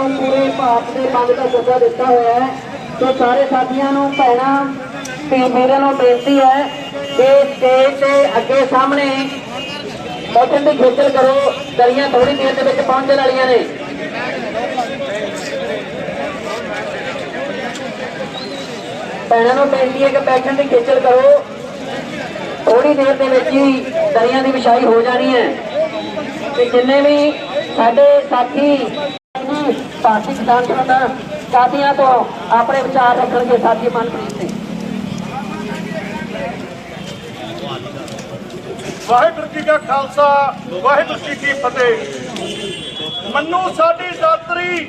ਵੱਲੋਂ ਪੂਰੇ ਭਾਰਤ ਦੇ ਬੰਦ ਦਾ ਸੱਦਾ ਦਿੱਤਾ ਹੋਇਆ ਹੈ ਤੇ ਸਾਰੇ ਸਾਥੀਆਂ ਨੂੰ, ਭੈਣਾਂ, ਤੇ ਵੀਰਾਂ ਨੂੰ ਬੇਨਤੀ ਹੈ ਕਿ ਸਟੇਜ ਤੇ ਅੱਗੇ ਸਾਹਮਣੇ ਮੋਟਰ ਦੀ ਖੇਚਲ ਕਰੋ ਦਲੀਆਂ ਥੋੜੀ ਦੇਰ ਦੇ ਵਿੱਚ ਪਹੁੰਚਣ ਵਾਲੀਆਂ ਨੇ। ਭੈਣਾਂ ਨੂੰ ਬੇਨਤੀ ਹੈ ਕਿ ਬੈਠਣ ਦੀ ਖੇਚਲ ਕਰੋ। ਥੋੜੀ ਦੇਰ ਦੇ ਵਿੱਚ ਹੀ ਦਰੀਆਂ ਦੀ ਵਿਛਾਈ ਹੋ ਜਾਣੀ ਹੈ। ਤੇ ਜਿੰਨੇ ਵੀ ਸਾਡੇ ਸਾਥੀ ਭਾਰਤੀ ਕਿਸਾਨ ਸੰਗਠਨ ਸਾਥੀਆਂ ਤੋਂ ਆਪਣੇ ਵਿਚਾਰ ਰੱਖਣਗੇ ਸਾਥੀ ਮਨਪ੍ਰੀਤ ਸਿੰਘ। ਵਾਹਿਗੁਰੂ ਜੀ ਕਾ ਖਾਲਸਾ, ਵਾਹਿਗੁਰੂ ਜੀ ਕੀ ਫਤਿਹ। ਮੰਨੂ ਸਾਡੀ ਦਾਤਰੀ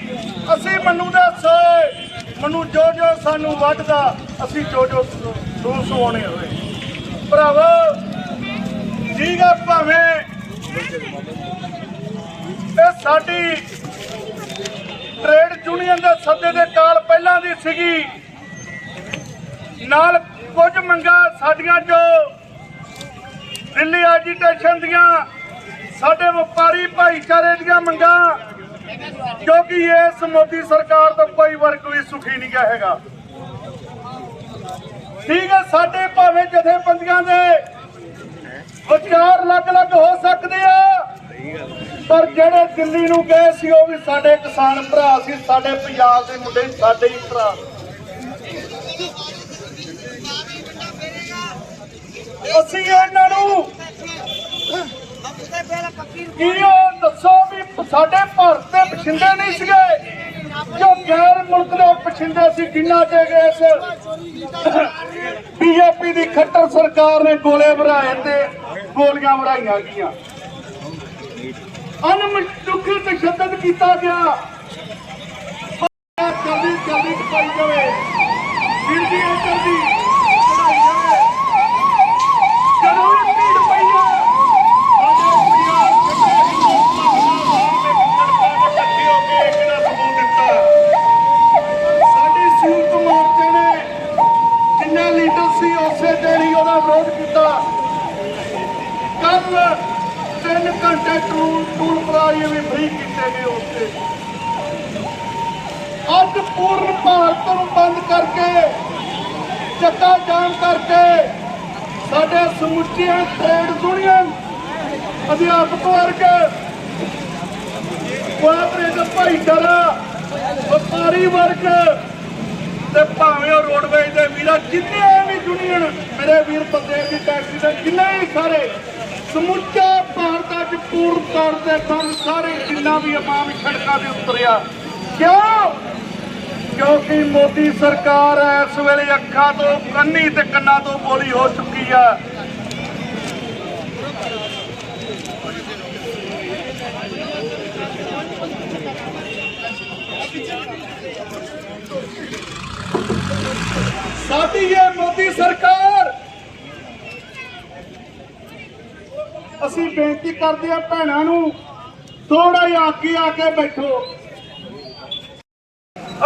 ਅਸੀਂ ਮੰਨੂ ਦੇ ਸੋਏ। ਮੰਨੂ ਜੋ ਜੋ ਸਾਨੂੰ ਵੱਢਦਾ, ਅਸੀਂ ਜੋ ਜੋ ਸੂ ਸੁਆਉਣੇ ਹੋਏ। ਭਰਾਵੋ ਜੀਗਾ ਭਾਵੇਂ ਇਹ ਸਾਡੀ ਟ੍ਰੇਡ ਯੂਨੀਅਨ ਦੇ ਸੱਦੇ ਦੇ ਕਾਲ ਪਹਿਲਾਂ ਦੀ ਸੀਗੀ। ਨਾਲ ਕੁਝ ਮੰਗਾਂ ਸਾਡੀਆਂ ਜੋ ਦਿੱਲੀ ਐਜੀਟੇਸ਼ਨ ਦੀਆਂ, ਸਾਡੇ ਵਪਾਰੀ ਭਾਈਚਾਰੇ ਦੀਆਂ ਮੰਗਾਂ, ਕਿਉਂਕਿ ਇਸ ਮੋਦੀ ਸਰਕਾਰ ਤੋਂ ਕੋਈ ਵਰਗ ਵੀ ਸੁਖੀ ਨਹੀਂ ਗਿਆ ਹੈਗਾ। ਠੀਕ ਹੈ, ਸਾਡੇ ਭਾਵੇਂ ਜਥੇਬੰਦੀਆਂ ਦੇ ਵਿਚਾਰ ਅਲੱਗ-ਅਲੱਗ ਹੋ ਸਕਦੇ ਆ। ਪਰ ਜਿਹੜੇ ਦਿੱਲੀ ਨੂੰ ਗਏ ਸੀ, ਉਹ ਵੀ ਸਾਡੇ ਕਿਸਾਨ ਭਰਾ ਸੀ, ਸਾਡੇ ਪੰਜਾਬ ਦੇ ਮੁੰਡੇ, ਸਾਡੇ ਹੀ ਭਰਾ। ਅਸੀਂ ਇਹਨਾਂ ਨੂੰ ਕੀ ਉਹ ਦੱਸੋ ਵੀ ਸਾਡੇ ਭਾਰਤ ਦੇ ਪਛਿੰਦੇ ਨਹੀਂ ਸੀਗੇ? ਜੋ ਗੈਰ ਮੁਲਕ ਦੇ ਪਛਿੰਦੇ ਸੀ ਜਿੰਨਾ ਦੇ ਗਏ ਇਸ ਬੀਜੇਪੀ ਦੀ ਖੱਟਰ ਸਰਕਾਰ ਨੇ ਗੋਲੇ ਭਰਾਏ ਤੇ ਗੋਲੀਆਂ ਭਰਾਈਆਂ ਗਈਆਂ। ਅਨਮਿੱਠੂ ਤਸ਼ੱਦਦ ਕੀਤਾ ਗਿਆ। ਜਲਦੀ ਜਲਦੀ ਪਾਈ ਜਾਵੇ। ਗਿਰਦੀ ਹੈ ਜਲਦੀ ਚੜਾਈ ਜਾਵੇ ਜਦੋਂ ਵੀ ਭੀੜ ਪਈ ਆ ਸਾਡੇ ਪੰਜਾਬ ਕਿਸਾਨ ਨੂੰ ਇਕੱਠੇ ਹੋ ਕੇ ਇੱਕ ਦਾ ਸਬੂਤ ਦਿੱਤਾ ਸਾਡੀ ਸੰਯੁਕਤ ਮੋਰਚੇ ਨੇ ਜਿੰਨੇ ਲੀਡਰ ਸੀ ਉਸੇ ਦਿਨ ਹੀ ਉਹਦਾ ਵਿਰੋਧ ਕੀਤਾ ਕੱਲ ਤਿੰਨ ਘੰਟੇ ਟੂਲ ਟੂਲ ਪਲਾਜ਼ੇ ਵੀ ਫ੍ਰੀ ਕੀਤੇ ਗਏ ਉੱਤੇ ਅੱਜ ਪੂਰਨ ਭਾਰਤ ਨੂੰ ਬੰਦ ਕਰਕੇ ਚੱਕਾ ਜਾਮ ਕਰਕੇ ਸਾਡੇ ਸਮੁੱਚੀਆਂ ਟ੍ਰੇਡ ਯੂਨੀਅਨ ਅਧਿਆਪਕ ਵਰਗ ਕੋਆਪਰੇਟਿਵ ਭਾਈਚਾਰਾ ਵਪਾਰੀ ਵਰਗ ਤੇ ਭਾਵੇਂ ਉਹ ਰੋਡਵੇਜ ਦੇ ਵੀਰਾਂ ਜਿੰਨੇ ਵੀ ਯੂਨੀਅਨ ਮੇਰੇ ਵੀਰ ਬੰਦੇ ਦੀ ਟੈਕਸੀ ਦੇ ਜਿੰਨੇ ਵੀ ਸਾਰੇ, ਸਮੁੱਚਾ ਭਾਰਤ ਅੱਜ ਪੂਰਨ ਤੌਰ ਤੇ ਸਾਰੇ ਜਿੰਨਾ ਵੀ ਆਵਾਮ ਸੜਕਾਂ ਤੇ ਉਤਰਿਆ, ਕਿਉਂ? ਕਿਉਂਕਿ ਮੋਦੀ ਸਰਕਾਰ ਇਸ ਵੇਲੇ ਅੱਖਾਂ ਤੋਂ, ਕੰਨੀ ਤੇ ਕੰਨਾਂ ਤੋਂ ਬੋਲੀ ਹੋ ਚੁੱਕੀ ਆ ਸਾਡੀ ਇਹ ਮੋਦੀ ਸਰਕਾਰ। ਅਸੀਂ ਬੇਨਤੀ ਕਰਦੇ ਆ ਭੈਣਾਂ ਨੂੰ ਥੋੜਾ ਜਿਹਾ ਅੱਗੇ ਆ ਕੇ ਬੈਠੋ।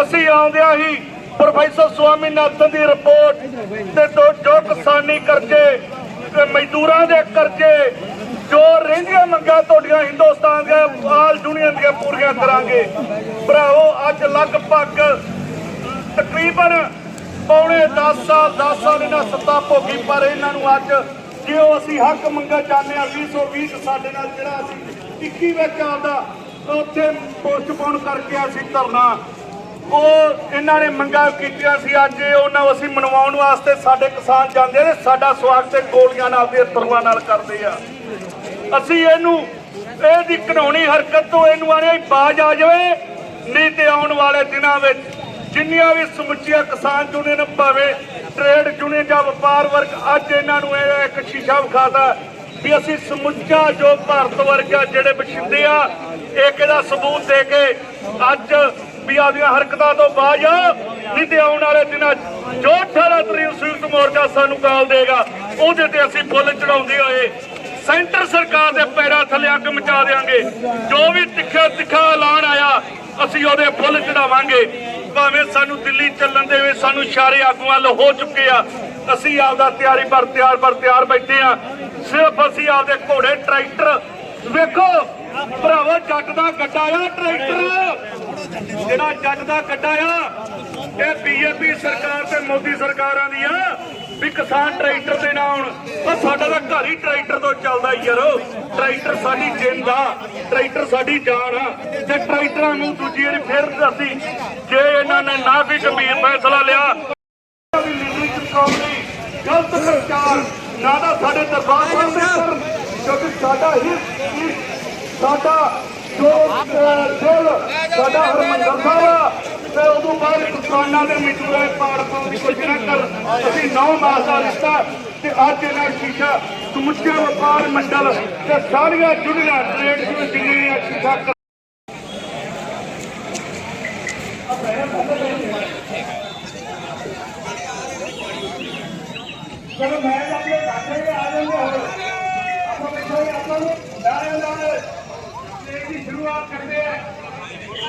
ਅਸੀਂ ਆਉਂਦਿਆਂ ਹੀ ਪ੍ਰੋਫੈਸਰ ਸਵਾਮੀਨਾਥਨ ਦੀ ਰਿਪੋਰਟ ਤੇ ਜੋ ਕਿਸਾਨੀ ਕਰਜ਼ੇ ਤੇ ਮਜ਼ਦੂਰਾਂ ਦੇ ਕਰਜ਼ੇ ਜੋ ਰਹਿੰਦੀਆਂ ਮੰਗਾਂ ਤੁਹਾਡੀਆਂ ਹਿੰਦੁਸਤਾਨ ਦੇ ਆਲ ਯੂਨੀਅਨ ਦੀਆਂ ਪੂਰੀਆਂ ਕਰਾਂਗੇ। ਭਰਾਵੋ, ਅੱਜ ਲਗਭਗ ਤਕਰੀਬਨ ਪੌਣੇ 10 ਸਾਲ 10 ਸਾਲ ਇਹਨਾਂ ਸੱਤਾ ਭੋਗੀ, ਪਰ ਇਹਨਾਂ ਨੂੰ ਅੱਜ ਜਿਉ ਅਸੀਂ ਹੱਕ ਮੰਗਾ ਚਾਹੁੰਦੇ ਆ 2020 ਚ ਸਾਡੇ ਨਾਲ ਜਿਹੜਾ ਅਸੀਂ 21 ਵਿੱਚ ਆਉਂਦਾ ਉੱਥੇ ਪੋਸਟਪੋਨ ਕਰਕੇ ਅਸੀਂ ਧਰਨਾ ਉਹ ਇਹਨਾਂ ਨੇ ਮੰਗਾਂ ਕੀਤੀਆਂ ਸੀ, ਅੱਜ ਉਹਨਾਂ ਅਸੀਂ ਮਨਵਾਉਣ ਵਾਸਤੇ ਸਾਡੇ ਕਿਸਾਨ ਜਾਂਦੇ ਨੇ, ਸਾਡਾ ਸਵਾਗਤ ਤੇ ਗੋਲੀਆਂ ਨਾਲ ਤੇ ਤਰੂਆਂ ਨਾਲ ਕਰਦੇ ਆ। ਅਸੀਂ ਇਹਨੂੰ ਇਹਦੀ ਕਾਨੂੰਨੀ ਹਰਕਤ ਤੋਂ ਇਹਨੂੰ ਆਣੇ ਬਾਜ ਆ ਜਾਵੇ, ਨਹੀਂ ਤੇ ਆਉਣ ਵਾਲੇ ਦਿਨਾਂ ਵਿੱਚ ਜਿੰਨੀਆਂ ਵੀ ਸਮੁੱਚੀਆਂ ਕਿਸਾਨ ਯੂਨੀਅਨ ਭਾਵੇਂ ਟ੍ਰੇਡ ਯੂਨੀਅਨ ਜਾਂ ਵਪਾਰ ਵਰਗ, ਅੱਜ ਇਹਨਾਂ ਨੂੰ ਇਹ ਇੱਕ ਸ਼ੀਸ਼ਾ ਵਿਖਾਤਾ ਵੀ ਅਸੀਂ ਸਮੁੱਚਾ ਜੋ ਭਾਰਤ ਵਰਗ ਆ ਜਿਹੜੇ ਬਛਿੰਦੇ ਆ ਇੱਕ ਇਹਦਾ ਸਬੂਤ ਦੇ ਕੇ ਅੱਜ ਵੀ ਆਪਦੀਆਂ ਹਰਕਤਾਂ ਤੋਂ ਬਾਜ ਨਹੀਂ ਤੇ ਆਉਣ ਵਾਲੇ ਦਿਨਾਂ ਜੋ 18 ਤਰੀਕ ਸੰਯੁਕਤ ਮੋਰਚਾ ਸਾਨੂੰ ਕਾਲ ਦੇਗਾ। ਉਹਦੇ ਤੇ ਅਸੀਂ ਫੁੱਲ ਚੜਾਉਂਦੇ ਹੋਏ ਸੈਂਟਰ ਸਰਕਾਰ ਦੇ ਪੈਰਾਂ ਥੱਲੇ ਅੱਗ ਮਚਾ ਦੇਾਂਗੇ ਜੋ ਵੀ ਤਿੱਖਾ ਤਿੱਖਾ ਐਲਾਨ ਆਇਆ, ਅਸੀਂ ਉਹਦੇ ਫੁੱਲ ਚੜਾਵਾਂਗੇ ਭਾਵੇਂ ਸਾਨੂੰ ਦਿੱਲੀ ਚੱਲਣ ਦੇ ਵਿੱਚ ਸਾਨੂੰ ਇਸ਼ਾਰੇ ਆਗੂਆਂ ਵੱਲ ਹੋ ਚੁੱਕੇ ਆ, ਅਸੀਂ ਆਪਦਾ ਤਿਆਰੀ ਪਰ ਤਿਆਰ ਪਰ ਤਿਆਰ ਬੈਠੇ ਆ। ਸਿਰਫ ਅਸੀਂ ਆਪਦੇ ਘੋੜੇ ਟਰੈਕਟਰ ਵੇਖੋ, ਭਰਾਵੋ ਉਹ ਜੱਟ ਦਾ ਗੱਡਾ ਆ, ਟਰੈਕਟਰ। ਜਿਹੜਾ ਜੱਟ ਦਾ ਗੱਡਾ ਆ, ਇਹ ਬੀਜੇਪੀ ਸਰਕਾਰ ਤੇ ਮੋਦੀ ਸਰਕਾਰਾਂ ਦੀ ਆ ਵੀ ਕਿਸਾਨ ਟਰੈਕਟਰ ਦੇ ਨਾ ਆਉਣ। ਉਹ ਸਾਡਾ ਤਾਂ ਘਰ ਹੀ ਟਰੈਕਟਰ ਤੋਂ ਚੱਲਦਾ ਯਾਰ। ਟਰੈਕਟਰ ਸਾਡੀ ਜਿੰਦ ਆ, ਟਰੈਕਟਰ ਸਾਡੀ ਜਾਨ ਆ। ਤੇ ਟਰੈਕਟਰਾਂ ਨੂੰ ਦੂਜੀ ਵਾਰੀ ਫਿਰ ਦੱਸੀ, ਜੇ ਇਹਨਾਂ ਨੇ ਨਾ ਵੀ ਗੰਭੀਰ ਫੈਸਲਾ ਲਿਆ ਵੀ ਲੀਡਰੀ ਚੁਕਾਉਣੀ ਗਲਤ ਪ੍ਰਚਾਰ, ਨਾ ਤਾਂ ਸਾਡੇ ਦਰਬਾਰ ਸਾਹਿਬ ਦੇ ਕਰਨ ਕਿਉਂਕਿ ਸਾਡਾ ਹੀ ਸਾਡਾ ਜੋ ਅਹ, ਦਿਲ ਸਾਡਾ ਹਰਮੰਦਰ ਸਾਹਿਬ ਤੇ ਉਦੋਂ ਬਾਅਦ ਕਿਸਾਨਾਂ ਦੇ ਮਜ਼ਦੂਰਾਂ ਦੇ ਪਾੜ ਪਾਉਣ ਦੀ ਕੋਸ਼ਿਸ਼ ਨਾ ਕਰ ਅਸੀਂ ਨੌ ਮਾਸ ਦਾ ਰਿਸ਼ਤਾ ਤੇ ਅੱਜ ਇਹਨਾਂ ਸ਼ੀਸ਼ਾ ਸਮੁੱਚੇ ਵਪਾਰ ਮੰਡਲ ਤੇ ਸਾਰੀਆਂ ਜੁੜੀਆਂ ਟ੍ਰੇਡ ਯੂਨੀਅਨ ਜਿੰਨੀਆਂ ਸ਼ੀਸ਼ਾ ਚਲੋ ਮੈਂ ਆਪਣੇ ਆ ਜਾਂਦੇ ਹੁਣ ਆਪਾਂ ਬੈਠੋ ਆਪਾਂ ਨੂੰ ਨਾਰੇ ਨਾਰੇ ਸ਼ੁਰੂਆਤ ਕਰਦੇ ਆ।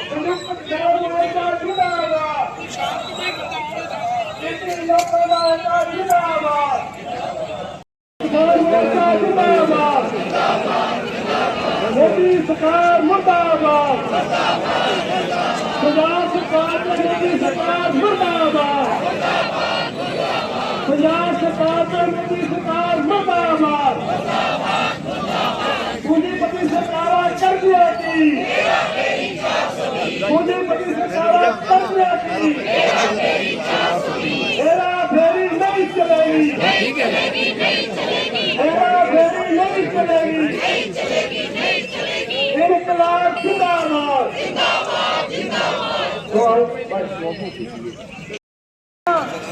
ਤੁਹਾਨੂੰ ਪੰਜਾਬ ਮੋਰਚਾ ਜਿੰਦਾਬਾਦ। ਜਿੱਤੇ ਲੋਕਾਂ ਦਾ ਏਕਾ ਜਿੰਦਾਬਾਦ। ਪੰਜਾਬ ਜਿੰਦਾਬਾਦ। ਮੋਦੀ ਸਰਕਾਰ ਮੁਰਦਾਬਾਦ। ਪੰਜਾਬ ਸਰਕਾਰ ਤੇ ਮੋਦੀ ਸਰਕਾਰ ਮੁਰਦਾਬਾਦ। ਪੰਜਾਬ ਸਰਕਾਰ ਮੋਦੀ ਸਰਕਾਰ ਮੁਰਦਾਬਾਦ। ਪੂੰਜੀਪਤੀ ਸਰਕਾਰਾਂ ਕਰਜ਼ਿਆਂ ਦੀ ਪੂੰਜੀਪਤੀ ਸਰਕਾਰਾਂ ਕਰਜ਼ਿਆਂ ਦੀ ਇਹਦਾ ਫੇਰੀ ਨਹੀਂ ਚਲੇਗੀ। ਇਹਦਾ ਫੇਰੀ ਨਹੀਂ ਚਲੇਗੀ। ਇਨਕਲਾਬ ਜਿੰਦਾਬਾਦ।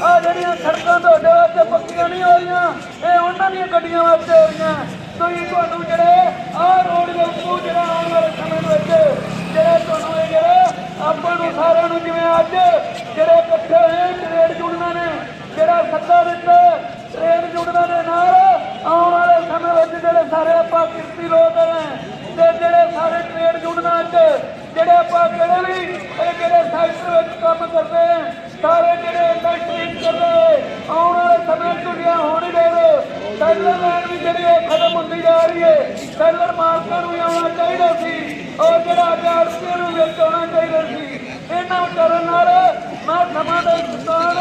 ਆ ਜਿਹੜੀਆਂ ਸੜਕਾਂ ਤੁਹਾਡੇ ਵਾਸਤੇ ਪੱਕੀਆਂ ਨਹੀਂ ਹੋ ਰਹੀਆਂ, ਇਹ ਉਹਨਾਂ ਦੀਆਂ ਗੱਡੀਆਂ ਵਾਸਤੇ ਹੋ ਰਹੀਆਂ। ਤੁਸੀਂ ਤੁਹਾਨੂੰ ਜਿਹੜੇ ਆਹ ਰੋਡ ਦੇ ਉੱਪਰ ਜਿਹੜਾ ਆਉਣ ਵਾਲੇ ਸਮੇਂ ਦੇ ਵਿੱਚ ਜਿਹੜੇ ਤੁਹਾਨੂੰ ਇਹ ਜਿਹੜੇ ਆਪਾਂ ਨੂੰ ਸਾਰਿਆਂ ਨੂੰ ਜਿਵੇਂ ਅੱਜ ਜਿਹੜੇ ਇਕੱਠੇ ਹੋਏ ਟ੍ਰੇਡ ਯੂਨੀਅਨਾਂ ਨੇ, ਜਿਹੜਾ ਸੱਦਾ ਦਿੱਤਾ ਟ੍ਰੇਡ ਯੂਨੀਅਨਾਂ ਦੇ ਨਾਲ ਆਉਣ ਵਾਲੇ ਸਮੇਂ ਵਿੱਚ ਜਿਹੜੇ ਸਾਰੇ ਆਪਾਂ ਕਿਰਤੀ ਲੋਕ ਨੇ ਤੇ ਜਿਹੜੇ ਸਾਰੇ ਟ੍ਰੇਡ ਯੂਨੀਅਨਾਂ ਅੱਜ, ਜਿਹੜੇ ਆਪਾਂ ਜਿਹੜੇ ਵੀ, ਇਹ ਜਿਹੜੇ ਸੈਕਟਰ ਵਿੱਚ ਕੰਮ ਕਰਦੇ ਆ ਸਾਰੇ ਜਿਹੜੇ ਇੰਡਸਟਰੀ ਕਰਦੇ ਆਉਣ ਵਾਲੇ ਸਮੇਂ ਦੁਨੀਆ ਹੋਣੀ ਸੈਲਰ ਲੈਣ ਵੀ ਜਿਹੜੀ ਉਹ ਖਤਮ ਹੁੰਦੀ ਜਾ ਰਹੀ ਹੈ ਸੈਲਰ ਮਾਰਕਾਂ ਨੂੰ ਆਉਣਾ ਚਾਹੀਦਾ ਸੀ, ਔਰ ਜਿਹੜਾ ਆਜ਼ਾਦੀਆਂ ਨੂੰ ਵਿੱਚ ਆਉਣਾ ਚਾਹੀਦਾ ਸੀ। ਇਹਨਾਂ ਵਿਚਾਰਾਂ ਨਾਲ ਮੈਂ ਸਮਾਂ ਦਾ ਕਿਸਾਨ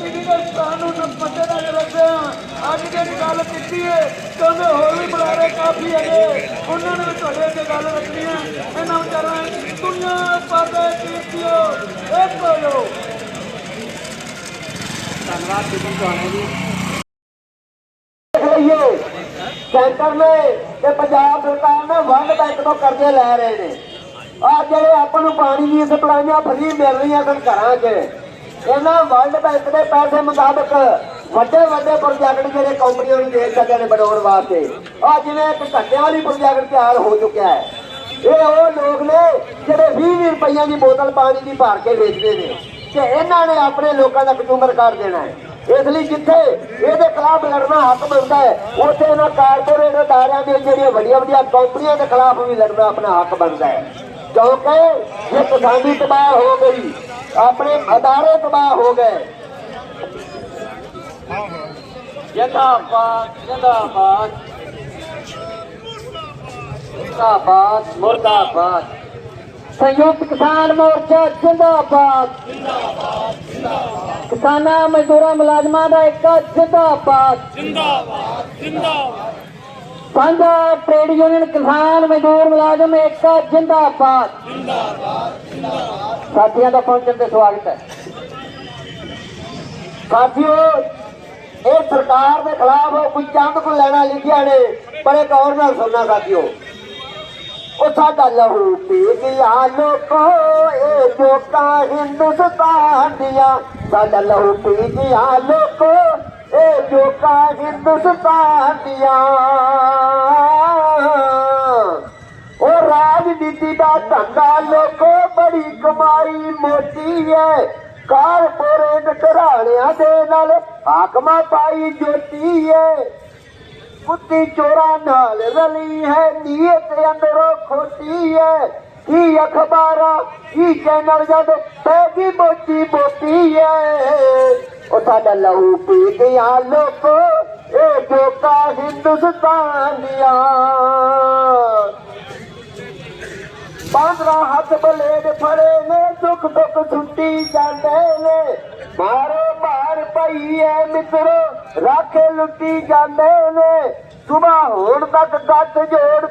ਇਹਦੀ ਦੇ ਕਿਸਾਨ ਨੂੰ ਮੱਦੇ ਨਾਲ ਰੱਖਦੇ ਹਾਂ ਅੱਜ ਜਿਹੜੀ ਗੱਲ ਕੀਤੀ ਹੈ ਕਹਿੰਦੇ ਹੋਰ ਵੀ ਬੁਲਾਰੇ ਕਾਫੀ ਹੈਗੇ ਉਹਨਾਂ ਨੇ ਵੀ ਤੁਹਾਡੇ ਅੱਗੇ ਗੱਲ ਰੱਖਣੀ ਹੈ ਇਹਨਾਂ ਵਿਚਾਰਾਂ ਦੀ ਦੁਨੀਆ ਪਾਦੇ ਕੀਤੀਓ ਇੱਕ ਹੋ ਸੈਂਟਰ ਨੇ ਤੇ ਪੰਜਾਬ ਸਰਕਾਰ ਨੇ ਵਰਲਡ ਬੈਂਕ ਤੋਂ ਕਰਜ਼ੇ ਲੈ ਰਹੇ ਨੇ। ਆ ਜਿਹੜੇ ਆਪਾਂ ਨੂੰ ਪਾਣੀ ਦੀਆਂ ਸਪਲਾਈਆਂ ਫਰੀ ਮਿਲ ਰਹੀਆਂ ਸਨ ਘਰਾਂ 'ਚ, ਇਹਨਾਂ ਵਰਲਡ ਬੈਂਕ ਦੇ ਪੈਸੇ ਮੁਤਾਬਕ ਵੱਡੇ ਵੱਡੇ ਪ੍ਰੋਜੈਕਟ ਜਿਹੜੇ ਕੰਪਨੀਆਂ ਨੂੰ ਦੇ ਸਕਦੇ ਨੇ ਬਣਾਉਣ ਵਾਸਤੇ ਆ ਜਿਵੇਂ ਇੱਕ ਘੱਟਿਆਂ ਵਾਲੀ ਪ੍ਰੋਜੈਕਟ ਤਿਆਰ ਹੋ ਚੁੱਕਿਆ ਹੈ। ਇਹ ਉਹ ਲੋਕ ਨੇ ਜਿਹੜੇ 20 ਰੁਪਈਆਂ ਦੀ ਬੋਤਲ ਪਾਣੀ ਦੀ ਭਰ ਕੇ ਵੇਚਦੇ ਨੇ, ਤੇ ਇਹਨਾਂ ਨੇ ਆਪਣੇ ਲੋਕਾਂ ਦਾ ਕਚੂਮਰ ਕਰ ਦੇਣਾ ਹੈ। ਇਸ ਲਈ ਜਿੱਥੇ ਇਹਦੇ ਖਿਲਾਫ ਲੜਨਾ ਹੱਕ ਬਣਦਾ ਹੈ, ਉੱਥੇ ਇਹਨਾਂ ਕਾਰਪੋਰੇਟ ਅਦਾਰਿਆਂ ਦੀਆਂ ਜਿਹੜੀਆਂ ਵੱਡੀਆਂ ਵੱਡੀਆਂ ਕੰਪਨੀਆਂ ਦੇ ਖਿਲਾਫ ਵੀ ਲੜਨਾ ਆਪਣਾ ਹੱਕ ਬਣਦਾ ਹੈ। ਕਿਉਂਕਿ ਇਹ ਕਿਸਾਨੀ ਤਬਾਹ ਹੋ ਗਈ, ਆਪਣੇ ਅਦਾਰੇ ਤਬਾਹ ਹੋ ਗਏ। ਜਿੰਦਾਬਾਦ ਜਿੰਦਾਬਾਦ। ਜਿੰਦਾਬਾਦ, ਮੁਰਦਾਬਾਦ। ਸੰਯੁਕਤ ਕਿਸਾਨ ਮੋਰਚਾ, ਜਿੰਦਾਬਾਦ। ਕਿਸਾਨਾਂ ਮਜ਼ਦੂਰਾਂ ਮੁਲਾਜ਼ਮਾਂ ਦਾ ਇੱਕ ਜਿੰਦਾਬਾਦ। ਜਿੰਦਾਬਾਦ ਜਿੰਦਾਬਾਦ ਸਾਂਝਾ ਟ੍ਰੇਡ ਯੂਨੀਅਨ ਕਿਸਾਨ ਮਜ਼ਦੂਰ ਮੁਲਾਜ਼ਮ ਇੱਕ ਜਿੰਦਾਬਾਦ। ਜਿੰਦਾਬਾਦ ਸਾਥੀਆਂ ਦਾ ਪਹੁੰਚਣ ਤੇ ਸਵਾਗਤ ਹੈ। ਸਾਥੀਓ, ਇਹ ਸਰਕਾਰ ਦੇ ਖਿਲਾਫ ਕੋਈ ਚੰਦ ਕੋ ਲੈਣਾ ਲਿਖਿਆ ਨੇ, ਪਰ ਇੱਕ ਹੋਰ ਨਾਲ ਸੁਣਨਾ ਸਾਥੀਓ। ਉਹ ਸਾਡਾ ਲਹੂ ਪੀ ਗਿਆ, ਲੋਕੋ, ਇਹ ਜੋਕਾਂ ਹਿੰਦੁਸਤਾਨ ਦੀਆਂ ਸਾਡਾ ਲਹੂ ਪੀ ਗਿਆ, ਲੋਕੋ, ਇਹ ਜੋਕਾਂ ਹਿੰਦੁਸਤਾਨ ਦੀਆਂ ਉਹ ਰਾਜਨੀਤੀ ਦਾ ਧੰਦਾ, ਲੋਕੋ, ਬੜੀ ਕਮਾਈ ਮੋਟੀ ਹੈ। ਕਾਰਪੋਰੇਟ ਘਰਾਣਿਆਂ ਦੇ ਨਾਲ ਹਾਕਮਾਂ ਪਾਈ ਜੋਤੀ ਹੈ। ਕੁੱਤੀ ਚੋਰਾਂ ਨਾਲ ਰਲੀ ਹੈ, ਨੀਅਤ ਅੰਦਰੋਂ ਖੋਟੀ ਹੈ। ਕੀ ਅਖਬਾਰਾਂ, ਕੀ ਚੈਨਲ ਜਦ ਪੈਗੀ ਮੋਟੀ ਮੋਟੀ ਹੈ। ਉਹ ਸਾਡਾ ਲਹੂ ਪੀ ਗਿਆ ਲੋਕੋ, ਇਹ ਜੋਕਾ ਹਿੰਦੁਸਤਾਨ ਬਾਂਦਰਾ ਹੱਥ ਬਲੇਡ ਫੜੇ ਨੇ ਦੁੱਖ ਦੁੱਖ ਛੁੱਟੀ ਜਾਂਦੇ ਨੇ। ਮਾਰੋ ਭਾਰ ਪਈਏ ਮਿੱਤਰੋ, ਰਾਖੇ ਲੁੱਟੀ ਜਾਂਦੇ ਨੇ। ਸੁਬਾ ਹੋਣ ਤੱਕ ਗੱਠ ਜੋੜ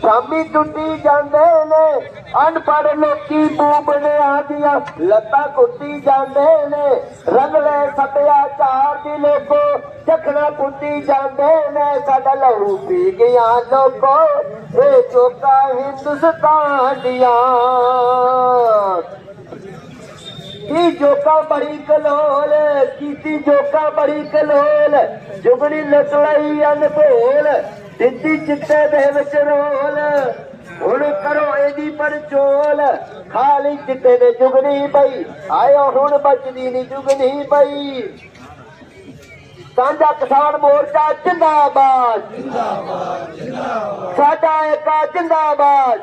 ਸ਼ਾਮੀ ਟੁੱਟੀ ਜਾਂਦੇ ਨੇ। ਅਨਪੜ੍ਹ ਲੋਕੀ ਬੂਬਣਿਆਂ ਦੀਆਂ ਲੱਤਾਂ ਕੁੱਟੀ ਜਾਂਦੇ ਨੇ। ਰੰਗਲੇ ਸੱਤਿਆਚਾਰ ਦੀ ਲੋਕੋ ਚੱਖਣਾ ਪੁੱਟੀ ਜਾਂਦੇ ਨੇ। ਸਾਡਾ ਲਹੂ ਪੀ ਗਿਆ ਲੋਕੋ, ਇਹ ਚੋਕਾ ਹਿੰਦੁਸਤਾਨ ਦੀਆਂ। ਕੀ ਜੋਕਾ ਬੜੀ ਕਲੋਲ, ਕੀਤੀ ਜੋਕਾ ਬੜੀ ਕਲੋਲ ਜੁਗਣੀ ਲਟੜਾਈ ਅਨਭੋਲ ਦਿੱਤੀ ਚਿੱਤੇ ਦੇ ਵਿੱਚ ਰੋਲ। ਹੁਣ ਕਰੋ ਇਹਦੀ ਪਰਚੋਲ ਖਾਲੀ ਚਿੱਤੇ ਦੇ ਜੁਗਣੀ ਪਈ। ਆਇਓ ਹੁਣ ਬਚਦੀ ਨਹੀਂ ਜੁਗਣੀ ਪਈ। ਸਾਂਝਾ ਕਿਸਾਨ ਮੋਰਚਾ ਜਿੰਦਾਬਾਦ। ਜਿੰਦਾਬਾਦ ਜਿੰਦਾਬਾਦ ਸਾਡਾ ਏਕਾ ਜਿੰਦਾਬਾਦ।